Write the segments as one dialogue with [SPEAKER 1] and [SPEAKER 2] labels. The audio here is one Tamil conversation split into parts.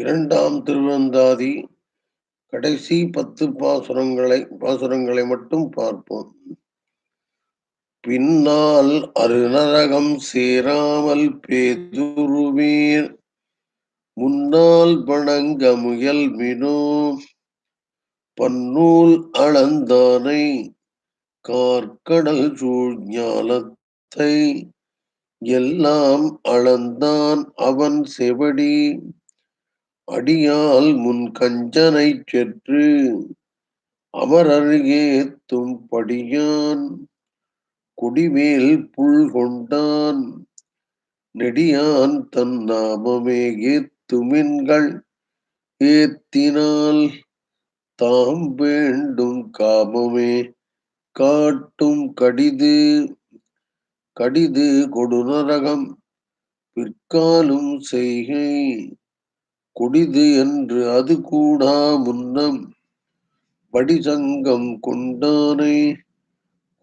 [SPEAKER 1] இரண்டாம் திருவந்தாதி கடைசி பத்து பாசுரங்களை பாசுரங்களை மட்டும் பார்ப்போம். பின்னால் அருநரகம் சேராமல் பேதுருவீர். முன்னால் பணங்க முயல் மினோ. பன்னூல் அளந்தானை கார்கடல் சூழ்ஞாலத்தை எல்லாம் அளந்தான் அவன் செவடி. அடியால் முன் கஞ்சனைச் செற்று அமரருகே தும்படியான் குடிமேல் புல் கொண்டான். நெடியான் தன் நாமமே ஏத்துமின்கள் ஏத்தினால் தாம் வேண்டும் காமமே காட்டும் கடிது கடிது கொடுநரகம் பிற்காலும் செய்கை. கொடிது என்று அது கூடா முன்னம் வடிசங்கம் கொண்டானை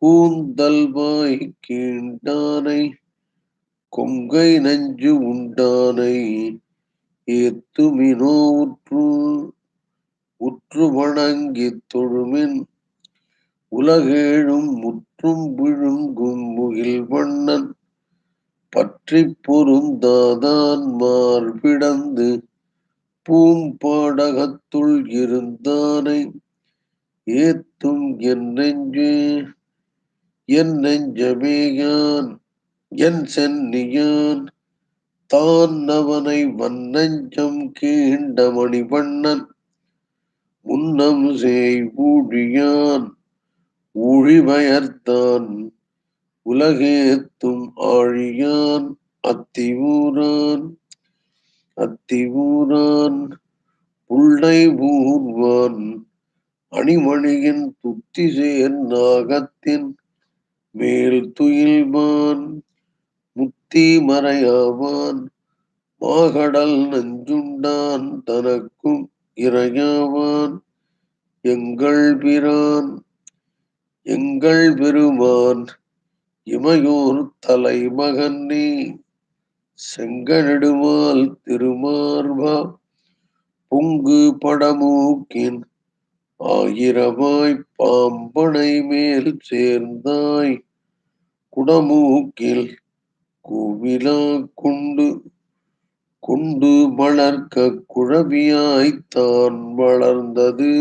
[SPEAKER 1] கூந்தல்வாய் கீண்டானை கொங்கை நஞ்சு உண்டானை ஏத்துமினோ உற்று உற்று வணங்கி தொழுமின் உலகேழும் முற்றும் விழுங்கும் முகில் வண்ணன் பற்றி பொருந்தாதான் மார்பிடந்து பூம்பாடகத்துள் இருந்தானை ஏத்தும் என் நெஞ்சு என் நெஞ்சமேயான் என் சென்னியான் தான் அவனை வன்னஞ்சம் கீண்டமணி வண்ணன் முன்னம் செய் ஊழியான் ஊழிவயர்த்தான் உலகேத்தும் ஆழியான் அத்திவூரான். அத்திவூரான் புள்ளை ஊர்வான் அணிமணியின் துத்திசேன் நாகத்தின் மேல் துயில்வான் முத்தி மறையாவான் மாகடல் நஞ்சுண்டான் தனக்கும் இறையாவான் எங்கள் பிரான் எங்கள் பெருமான் இமையோர் தலைமகன் நீ. செங்கனடுமால் திருமார்பா பொங்கு படமூக்கின் ஆயிரமாய் பாம்பனை மேல் சேர்ந்தாய் குடமூக்கில் குவிலா கொண்டு கொண்டு வளர்க்க குழவியாய்த்தான் வளர்ந்தது.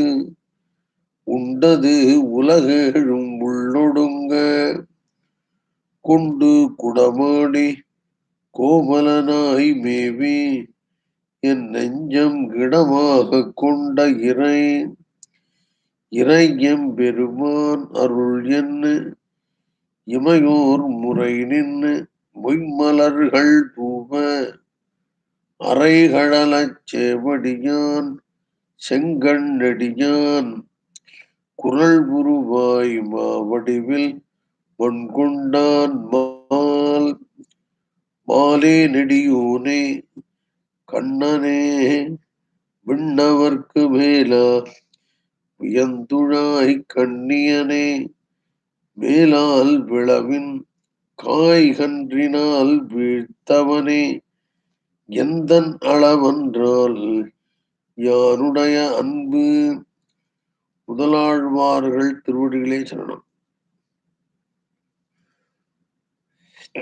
[SPEAKER 1] உண்டது உலகேழும் உள்ளொடுங்க. கொண்டு குடமாடி கோமலனாய் மேவி என் நெஞ்சம் இடமாக கொண்ட இறை இறையம் பெருமான் அருள் என்ன? இமையோர் முறை நின்று மொய்மலர்கள் தூவ அறைகழலச் சேவடியான் செங்கண்ணடியான் குரல் உருவாய் மாவடிவில் பொன்கொண்டான் மால் மாலே நெடியோனே கண்ணனே விண்ணவர்க்கு மேலா வியந்துழாய் கண்ணியனே மேலால் விளவின் காய்கன்றினால் வீழ்த்தவனே எந்தன் அளவென்றால் யாருடைய அன்பு? முதலாழ்வார்கள் திருவடிகளே சரணம்